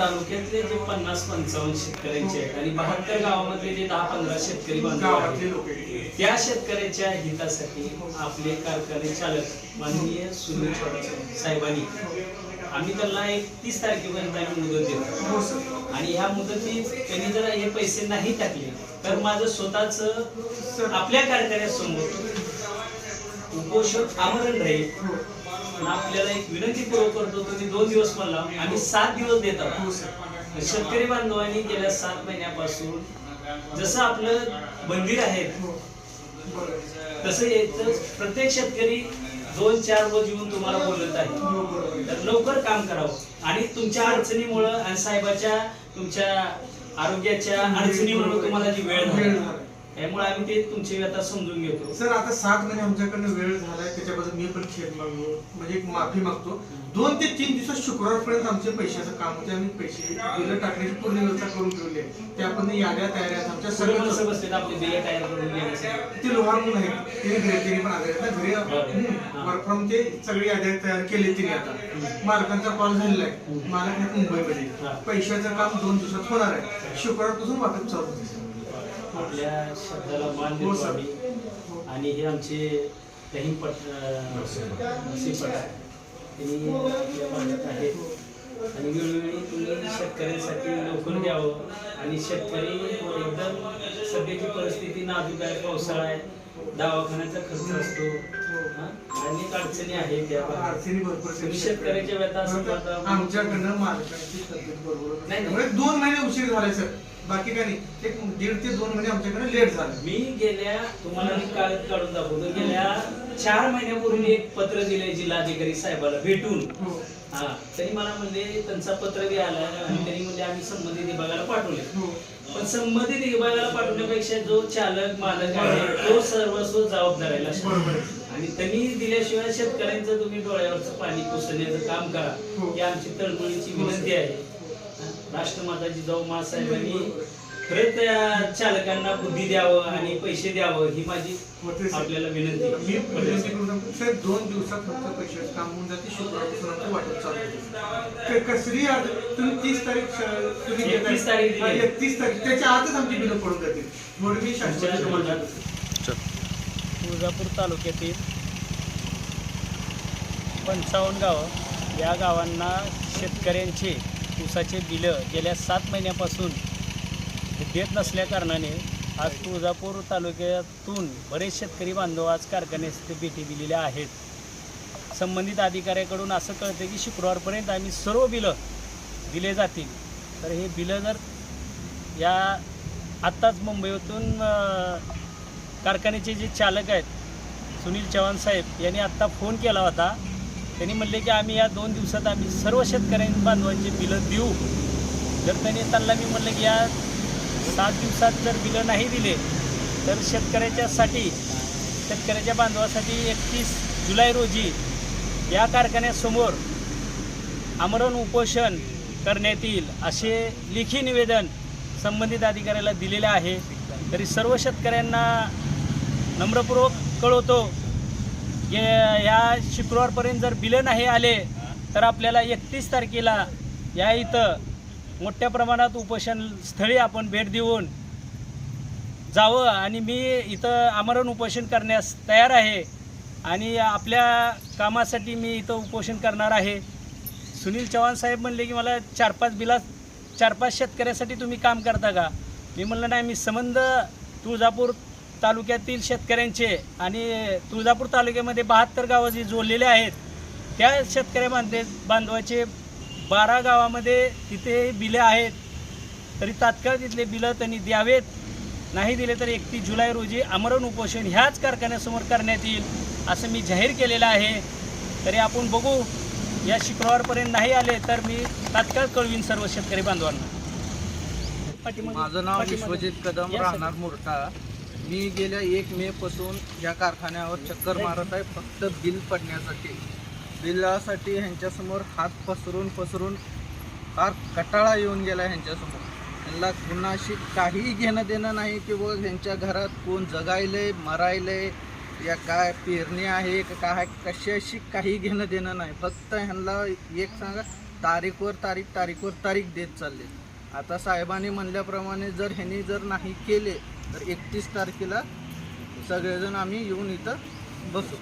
तालुक्यातले जे पन्नास पंचावन्न शेतकऱ्यांचे आहेत आणि बहात्तर गावामधले जे दहा पंधरा शेतकरी बांधव आहेत. त्या शेतकऱ्याच्या हितासाठी आपले कारखाने चालक माननीय सुनील साहेबांनी आम्ही त्यांना एक तीस तारखेपर्यंत आम्ही मुदत देतो. हो आणि ह्या मुदतीत त्यांनी जर हे पैसे नाही टाकले तर माझं स्वतःच आपल्या कारखान्यासमोर उपोषण आमरण राहील. हो. पण आपल्याला एक विनंती पूर्वक करतो तुम्ही दोन दिवस मला आम्ही सात दिवस देत आहोत हो शेतकरी बांधवांनी गेल्या सात महिन्यापासून जसं आपलं मंदिर आहे हो. तसं प्रत्येक शेतकरी दोन चार रोज येऊन तुम्हाला बोलत आहे. हो तर लवकर काम करावं. आणि तुमच्या अडचणीमुळं आणि साहेबाच्या तुमच्या आरोग्याच्या अडचणीमुळे तुम्हाला जी वेळ. त्यामुळे आम्ही ते तुमची व्यथा समजून घेतो. सर आता सात महिने आमच्याकडनं वेळ झालाय त्याच्याबद्दल मी पण खेळ मागतो म्हणजे एक माफी मागतो. दोन ते तीन दिवसात शुक्रवारपर्यंत आमचे पैशाचं काम होते आम्ही पैसे बिलं टाकण्याची पूर्ण व्यवस्था करून ठेवली आहे. ते आपण याद्या तयार आहेत. आमच्या सगळं सगळं कसं बसले आपले बिया तयार करून घेण्यासाठी ते लोहार म्हणून आहेत. ते घरी त्यांनी पण आले आहेत. घरी. वर्क फ्रॉम ते सगळी याद्या तयार केली तिने आता. मालकांचा कॉल झालेला आहे. मालक. मुंबईमध्ये. पैशाचं काम दोन दिवसात होणार आहे. शुक्रवारपासून वाटप चालू होते आपल्या शब्दाला मान हो, देतो सर. आम्ही. आणि हे आमचे रहीम पट पट त्यांनी आपल्या भागात आहेत. आणि वेळोवेळी तुम्ही शेतकऱ्यांसाठी लवकर द्यावं. आणि शेतकरी एकदम सध्याची परिस्थिती नाजूक आहे पावसाळा आहे. दवाखान्याचा खर्च असतो. हा? अनेक अडचणी आहेत त्या. अडचणी भरपूर शेतकऱ्याच्या व्यथा. आमच्याकडनं मालकांची तब्येत बरोबर नाही, दोन महिने उशीर झालाय सर. बाकी काही नाही. एक दीड ते दोन महिने आमच्याकडे लेट झालं. मी गेल्या तुम्हाला मी कागद काढून दाखवतो गेल्या चार महिन्यापूर्वी एक पत्र दिले जिल्हाधिकारी साहेबाला भेटून. हो. हा त्यांनी मला म्हणले त्यांचा पत्र बी आला आणि त्यांनी म्हणले आम्ही संबंधित विभागाला पाठवले. हो. पण संबंधित विभागाला पाठवण्यापेक्षा जो चालक मालक आहे तो सर्वस्व जबाबदार आहे लक्षात. बरोबर. घ्या. आहे. आणि त्यांनी दिल्याशिवाय शेतकऱ्यांचं तुम्ही डोळ्यावरचं पाणी पुसण्याचं काम करा. हो. ही आमची तळमळीची विनंती आहे. राष्ट्रमाता जिजाऊ मासाहेबांनी खरंच त्या चालकांना बुद्धी द्यावं आणि पैसे द्यावं ही माझी. आपल्याला विनंती मी विनंती साहेब दोन दिवसात फक्त पैशाचं काम होऊन जाते शुक्रवारपासून आमचं वाटप चालू आज तुम्ही तीस तारीख श- तुम्ही घेताय. 31 तारीख दिली. हा, 31 तारीख त्याच्या आतच आमची बिलं पडून जातील म्हणून मी तुमच्या शासनाच्या समाजात तुळजापूर तालुक्यातील पंचावन्न गावं या गावांना शेतकऱ्यांचे ऊसाचे बिलं गेल्या सात महिन्यापासून देत नसल्याकारणाने आज तुळजापूर तालुक्यातून बरेच शेतकरी बांधव आज कारखान्यास भेटी दिलेल्या आहेत. संबंधित अधिकाऱ्याकडून असं कळतं की शुक्रवारपर्यंत आम्ही सर्व बिलं दिले जातील. तर हे बिलं जर या आत्ताच मुंबईतून कारखान्याचे जे चालक आहेत सुनील चव्हाण साहेब यांनी आत्ता फोन केला होता. त्यांनी म्हणले की आम्ही या दोन दिवसात आम्ही सर्व शेतकऱ्यांनी बांधवांची बिलं देऊ. जर त्यांनी त्यांना मी म्हणलं की या सात दिवसात जर बिलं नाही दिले तर शेतकऱ्याच्यासाठी शेतकऱ्याच्या बांधवासाठी एकतीस जुलै रोजी या कारखान्यासमोर आमरण उपोषण करण्यात येईल असे लेखी निवेदन संबंधित अधिकाऱ्याला दिलेले आहे. तरी सर्व शेतकऱ्यांना नम्रपूर्वक कळवतो की या शुक्रवारपर्यंत जर बिलं नाही आले तर आपल्याला एकतीस तारखेला या इथं मोठ्या प्रमाणात उपोषण स्थळी आपण भेट देऊन जावं आणि मी इथं आमरण उपोषण करण्यास तयार आहे आणि आपल्या कामासाठी मी इथं उपोषण करणार आहे. सुनील चव्हाण साहेब म्हणले की मला चार पाच बिला चार पाच शेतकऱ्यासाठी तुम्ही काम करता का? मी म्हणलं नाही मी संबंध तुळजापूर तालुक्यातील शेतकऱ्यांचे आणि तुळजापूर तालुक्यामध्ये बहात्तर गावं जी जोडलेले आहेत त्या शेतकऱ्या बांधे बांधवाचे बारा गावामध्ये तिथे बिले आहेत तरी तात्काळ तिथले बिलं त्यांनी द्यावेत नाही दिले तर एकतीस जुलै रोजी आमरण उपोषण ह्याच कारखान्यासमोर करण्यात येईल असं मी जाहीर केलेलं आहे तरी आपण बघू या शुक्रवारपर्यंत नाही आले तर मी तात्काळ कळवीन सर्व शेतकरी बांधवांना माझं नाव. विश्वजित कदम. राहणार मुरटा मी गेल्या एक मे पासून या कारखान्यावर चक्कर मारत आहे. फक्त बिल पडण्यासाठी. बिलासाठी ह्यांच्यासमोर हात पसरून पसरून फार कटाळा येऊन गेला ह्यांच्यासमोर. त्यांना कुणाशी काहीही घेणं देणं नाही की बघ ह्यांच्या घरात कोण जगायलंय मरायलंय या काय पेरणी आहे का काय कशाशी काही घेणं देणं नाही. फक्त ह्यांना एक सांगा तारीखवर तारीख तारीखवर तारीख देत चालले आता साहेबांनी म्हणल्याप्रमाणे जर ह्यांनी जर नाही केले तर एकतीस तारखेला सगळेजण आम्ही येऊन इथं बसू.